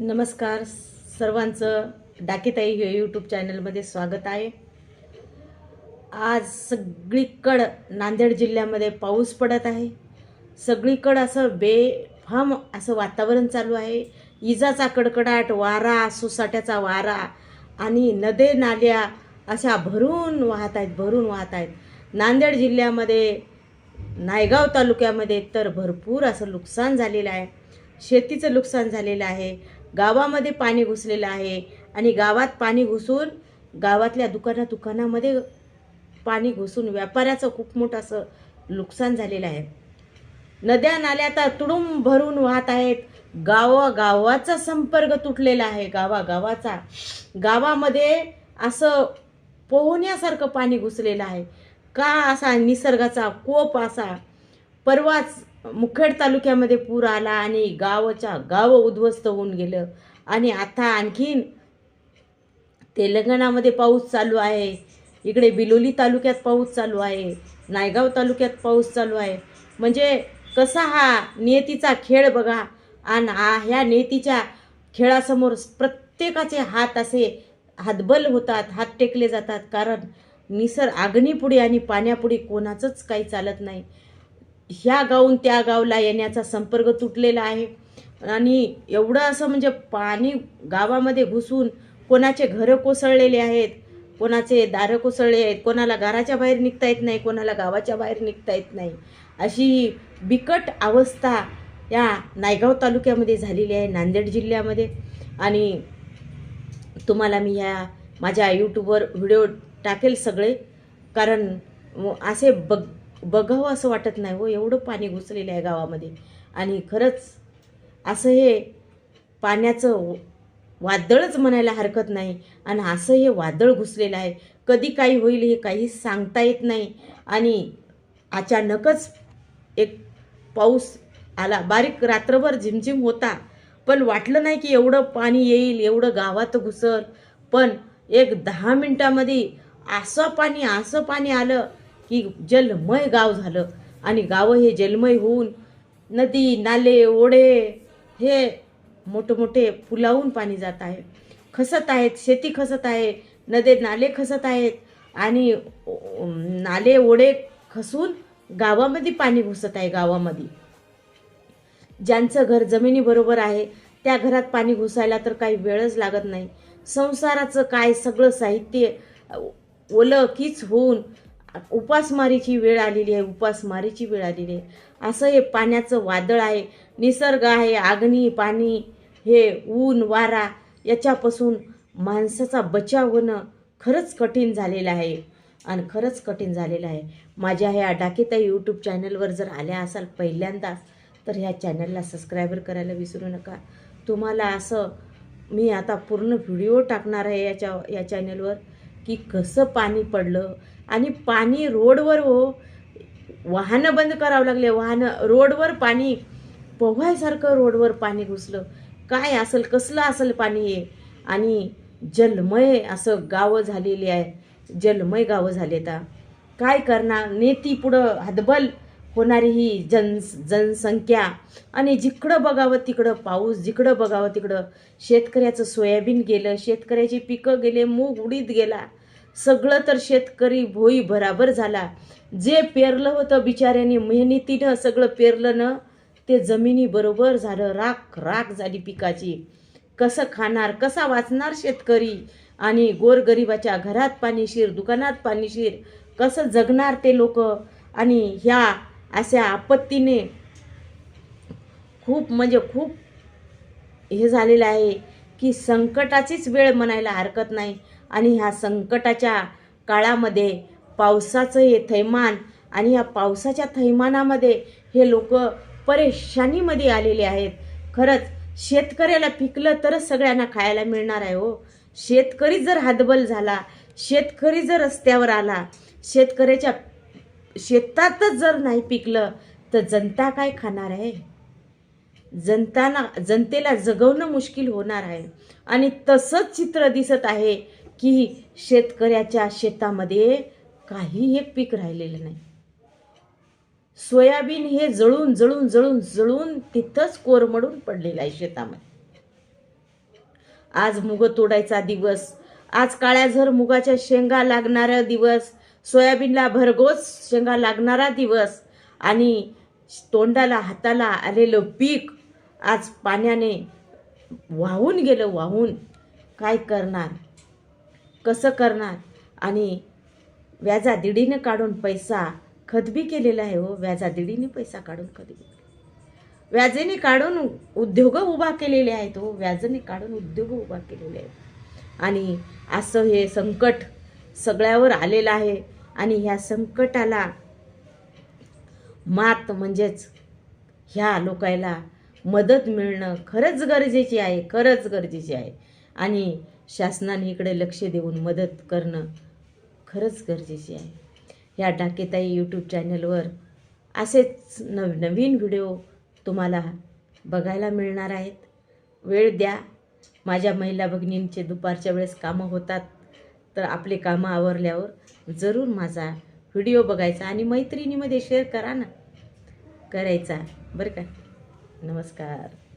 नमस्कार सर्वांचं डाकेताई हे यूट्यूब चॅनलमध्ये स्वागत आहे. आज सगळीकडं नांदेड जिल्ह्यामध्ये पाऊस पडत आहे. सगळीकडं असं बेफाम असं वातावरण चालू आहे. इजाचा कडकडाट वारा सुसाट्याचा वारा आणि नदे नाल्या अशा भरून वाहत आहेत भरून वाहत आहेत. नांदेड जिल्ह्यामध्ये नायगाव तालुक्यामध्ये तर भरपूर असं नुकसान झालेलं आहे. शेतीचं नुकसान झालेलं आहे. गावामध्ये पाणी घुसलेलं आहे आणि गावात पाणी घुसून गावातल्या दुकाना दुकानामध्ये पाणी घुसून व्यापाऱ्याचं खूप मोठं असं नुकसान झालेलं आहे. नद्या नाल्या तर तुडुंब भरून वाहत आहेत. गावा गावाचा संपर्क तुटलेला आहे. गावा गावाचा गावामध्ये असं पोहण्यासारखं पाणी घुसलेलं आहे. का असा निसर्गाचा कोप असा? परवाच मुखेड तालुक्यामध्ये पूर आला आणि गावच्या गाव उद्ध्वस्त होऊन गेलं. आणि आता आणखीन तेलंगणामध्ये पाऊस चालू आहे. इकडे बिलोली तालुक्यात पाऊस चालू आहे. नायगाव तालुक्यात पाऊस चालू आहे. म्हणजे कसा हा नियतीचा खेळ बघा. आणि हा ह्या नियतीच्या खेळासमोर प्रत्येकाचे हात असे हातबल होतात हात टेकले जातात. कारण निसर अग्नीपुढे आणि पाण्यापुढे कोणाचंच काही चालत नाही. ह्या गावून त्या गावला येण्याचा संपर्क तुटलेला आहे. आणि एवढं असं म्हणजे पाणी गावामध्ये घुसून कोणाचे घरं कोसळलेले आहेत कोणाचे दारं कोसळले आहेत कोणाला घराच्या बाहेर निघता येत नाही कोणाला गावाच्या बाहेर निघता येत नाही. अशी ही बिकट अवस्था या नायगाव तालुक्यामध्ये झालेली आहे नांदेड जिल्ह्यामध्ये. आणि तुम्हाला मी ह्या माझ्या यूट्यूबवर व्हिडिओ टाकेल सगळे. कारण असे बघ बघावं असं वाटत नाही हो. एवढं पाणी घुसलेलं आहे गावामध्ये. आणि खरंच असं हे पाण्याचं वादळच म्हणायला हरकत नाही. आणि असं हे वादळ घुसलेलं आहे. कधी काही होईल हे काही सांगता येत नाही. आणि अचानकच एक पाऊस आला. बारीक रात्रभर झिमझिम होता. पण वाटलं नाही की एवढं पाणी येईल एवढं गावात घुसल. पण एक दहा मिनटामध्ये असं पाणी असं पाणी आलं. की जलमय गाव झालं. आणि गावं हे जलमय होऊन नदी नाले ओढे हे मोठमोठे फुलावून पाणी जात आहे. खसत आहेत शेती खसत आहे नदे नाले खसत आहेत आणि नाले ओढे खसून गावामध्ये पाणी घुसत आहे गावामध्ये. ज्यांचं घर जमिनीबरोबर आहे त्या घरात पाणी घुसायला तर काही वेळच लागत नाही. संसाराचं काय सगळं साहित्य ओलं कीच होऊन उपासमारीची वेळ आलेली आहे उपासमारीची वेळ आलेली आहे. असं हे पाण्याचं वादळ आहे निसर्ग आहे अग्नी पाणी हे ऊन वारा याच्यापासून माणसाचा बचाव होणं खरंच कठीण झालेलं आहे. आणि खरंच कठीण झालेलं आहे. माझ्या ह्या डाकेताई यूट्यूब चॅनलवर जर आल्या असाल पहिल्यांदाच तर ह्या चॅनलला सबस्क्रायबर करायला विसरू नका. तुम्हाला असं मी आता पूर्ण व्हिडिओ टाकणार आहे याच्या या चॅनलवर की कसं पाणी पडलं? आणि पाणी रोडवर हो वाहनं बंद करावं लागले. वाहनं रोडवर पाणी पोहायसारखं रोडवर पाणी घुसलं. काय असेल कसलं असेल पाणी हे? आणि जलमय असं गावं झालेली आहे. जलमय गावं झाले आता काय करणार? नेती पुढं हदबल होणारी ही जन जनसंख्या. आणि जिकडं बघावं तिकडं पाऊस जिकडं बघावं तिकडं शेतकऱ्याचं सोयाबीन गेलं शेतकऱ्याची पिकं गेले मूग उडीत गेला सगळं तर शेतकरी भोई भराभर झाला. जे पेरलं होतं बिचाऱ्याने मेहनतीनं सगळं पेरलं ना ते जमिनीबरोबर झालं राख राख झाली पिकाची. कसं खाणार कसा वाचणार शेतकरी? आणि गोरगरिबाच्या घरात पाणीशीर दुकानात पाणीशीर कसं जगणार ते लोक? आणि ह्या अशा आपत्तीने खूप म्हणजे खूप हे झालेलं आहे की संकटाचीच वेळ म्हणायला हरकत नाही. आणि ह्या संकटाच्या काळामध्ये पावसाचं हे थैमान आणि ह्या पावसाच्या थैमानामध्ये हे लोक परेशानीमध्ये आलेले आहेत. खरंच शेतकऱ्याला पिकलं तरच सगळ्यांना खायला मिळणार आहे हो. शेतकरी जर हातबल झाला शेतकरी जर रस्त्यावर आला शेतकऱ्याच्या शेतातच जर नाही पिकलं तर जनता काय खाणार आहे? जनताना जनतेला जगवणं मुश्किल होणार आहे. आणि तसंच चित्र दिसत आहे की शेतकऱ्याच्या शेतामध्ये काही एक पीक राहिलेलं नाही. सोयाबीन हे जळून जळून जळून जळून तिथंच कोरमडून पडलेलं आहे शेतामध्ये. आज मुग तोडायचा दिवस आज काळ्याझर मुगाच्या शेंगा लागणारा दिवस सोयाबीनला भरघोस शेंगा लागणारा दिवस आणि तोंडाला हाताला आलेलं पीक आज पाण्याने वाहून गेलं वाहून. काय करणार? कसं करणार? आणि व्याजादिडीनं काढून पैसा खतबी केलेला आहे हो. व्याजादिडीने पैसा काढून खतबी व्याजेने काढून उद्योग उभा केलेले आहेत हो. व्याजाने काढून उद्योग उभा केलेले आहेत. आणि असं हे संकट सगळ्यावर आलेलं आहे. आणि ह्या संकटाला मात म्हणजेच ह्या लोकायला मदत मिळणं खरंच गरजेची आहे खरंच गरजेची आहे. आणि शासनाने इकडे लक्ष देऊन मदत करणं खरंच गरजेची आहे. ह्या डाकेताई यूट्यूब चॅनलवर असेच नव नवीन व्हिडिओ तुम्हाला बघायला मिळणार आहेत. वेळ द्या. माझ्या महिला भगिनींचे दुपारच्या वेळेस कामं होतात. तर आपले कामं आवरल्यावर जरूर माझा व्हिडिओ बघायचा आणि मैत्रिणीमध्ये शेअर करा ना. करायचा. बरं का? नमस्कार.